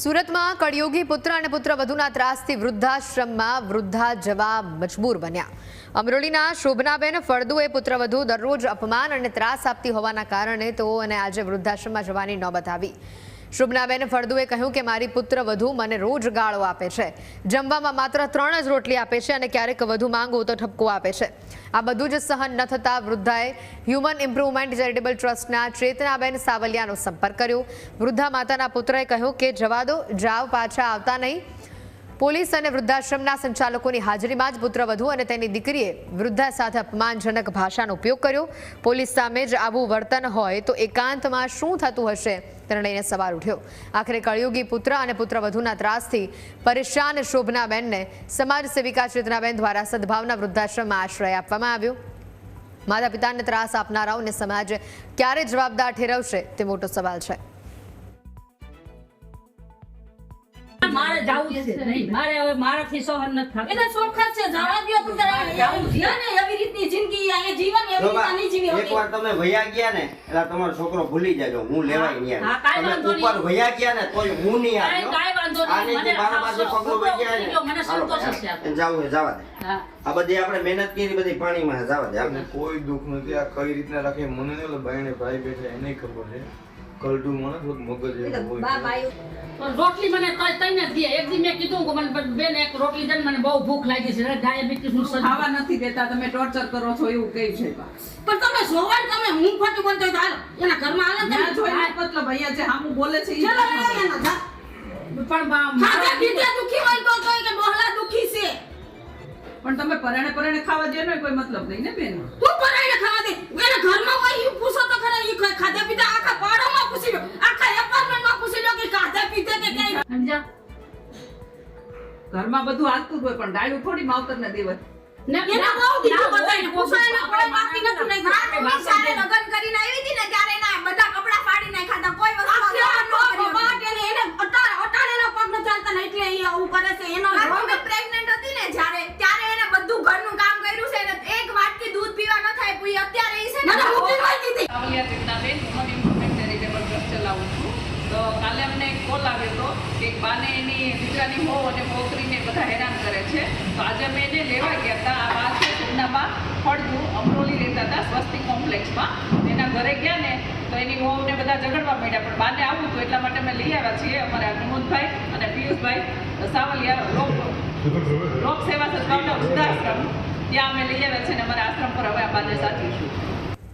સુરતમાં કળિયુગી પુત્ર અને પુત્ર વધુના ત્રાસથી વૃદ્ધાશ્રમમાં વૃદ્ધા જવા મજબૂર બન્યા. અમરોલીના શોભનાબેન ફળદુએ પુત્રવધુ દરરોજ અપમાન અને ત્રાસ આપતી હોવાના કારણે તેઓને આજે વૃદ્ધાશ્રમમાં જવાની નોબત આવી. શોભનાબેન ફળદુએ કહ્યું કે મારી પુત્ર વધુ મને રોજ ગાળો આપે છે. જમવામાં માત્ર ત્રણ જ રોટલી આપે છે અને ક્યારેક વધુ માંગો તો ઠપકો આપે છે. આ બધું જ સહન ન થતા વૃદ્ધાએ હ્યુમન ઇમ્પ્રુવમેન્ટ ચેરિટેબલ ટ્રસ્ટના ચેતનાબેન સાવલિયાનો સંપર્ક કર્યો. વૃદ્ધા માતાના પુત્રએ કહ્યું કે જવા દો જાવ પાછા આવતા નહીં. પોલીસ અને વૃદ્ધાશ્રમના સંચાલકોની હાજરીમાં જ પુત્રવધુ અને તેની દીકરીએ વૃદ્ધા સાથે અપમાનજનક ભાષાનો ઉપયોગ કર્યો. પોલીસ સામે જ આવું વર્તન હોય તો એકાંતમાં શું થતું હશે? તેને લઈને સવાલ ઉઠ્યો. આખરે કળિયુગી પુત્ર અને પુત્રવધુના ત્રાસથી પરેશાન શોભનાબેનને સમાજ સેવિકા ચેતનાબેન દ્વારા સદભાવના વૃદ્ધાશ્રમમાં આશ્રય આપવામાં આવ્યો. માતા પિતાને ત્રાસ આપનારાઓને સમાજ ક્યારે જવાબદાર ઠેરવશે તે મોટો સવાલ છે. મારે જવું છે નહીં. મારે હવે મારાથી સહન નથી થતું. એટલે ચોખ્ખા છે. જવા દો તું તારે જવું છે. જીવે ને જિંદગી અહીંયા જીવન એવી નહીં જીવી એકવાર તમે વયા ગયા ને એટલે તમારો છોકરો ભૂલી જાજો હું લેવાય નહીં હા, કાઈ વાંધો નહીં. ઉપર વયા ગયા ને તોય હું નહીં આવ્યો કાઈ વાંધો નહીં. આની જે મને મારા પાસે પગલો છોકરો ગયા. મને સંતોષ છે આ. જાવું છે, દે હા આ બધી આપણે મહેનત કરી બધી પાણીમાં જાવા જવા દે હાલ. કોઈ દુઃખ નથી આ કઈ રીતના રાખે મને ને ભાઈ ને ભાઈ બેઠા એને ખબર છે કલડું મને થોડુંક મગજ એવું બા હોય રોટલી મને તઈ તઈને જ દે એક દી મેં કીધું કે મને બેન એક રોટલી દે મને બહુ ભૂખ લાગી છે. ડાયાબિટીસનું ખાવા નથી દેતા. તમે ટોર્ચર કરો છો એવું કહે છે પણ તમે જોવા તમે હું ખોટું બોલતો તો હાલ. એના ઘરમાં હાલો તમે. જોઈને મતલબ અહીંયા જે હામું બોલે છે ચલો એનો પણ બા- ખાધા પીધા દુખી હોય તો તો કે ડોહલા દુખી છે. પણ તમે પરાણે પરાણે ખાવા દે કોઈ મતલબ નહીં ને બેન? તું પરાઈને ખાવા દે. એના ઘરમાં હોય નાખ્યા ઘરમાં બધું વસ્તુ હોય પણ ડાયું થોડી એને અટાણે અટાણેના પગ ન ચાલતા એટલે આવું કરે છે. એનો હું પ્રેગ્નન્ટ હતી ને જ્યારે ત્યારે એને બધું ઘરનું કામ કર્યું છે ને એક વાટકી દૂધ પીવા ન થાય પૂરી અત્યારે ઈ છે ને મને મૂકી ન દીધી સાવલિયા ચેતનાબેન હ્યુમન ઇમ્પ્રુવમેન્ટ ચેરિટેબલ ટ્રસ્ટ ચલાવું છું તો કાલે અમને એક કોલ આવ્યો હતો કે બાને એની દીકરાની હો અને પોતરીને બધા હેરાન કરે છે. તો આજે અમે એને લેવા ગયા હતા. આ બા છે સુજનાબા ફળદું, અમરોલી રહેતા હતા સ્વસ્તી કોમ્પ્લેક્સમાં. એના ઘરે ગયા ને તો એની વહુને બધા ઝઘડવા માંડ્યા. પણ બાને આવું હતું, એટલા માટે અમે લઈ આવ્યા છીએ. અમારા વિનોદભાઈ અને પિયુષભાઈ સાવલિયા લોક લોક સેવા સદભાવના વૃદ્ધાશ્રમ, ત્યાં અમે લઈ આવ્યા છે અને અમારા આશ્રમ પર હવે આ બાને સાચવીશું.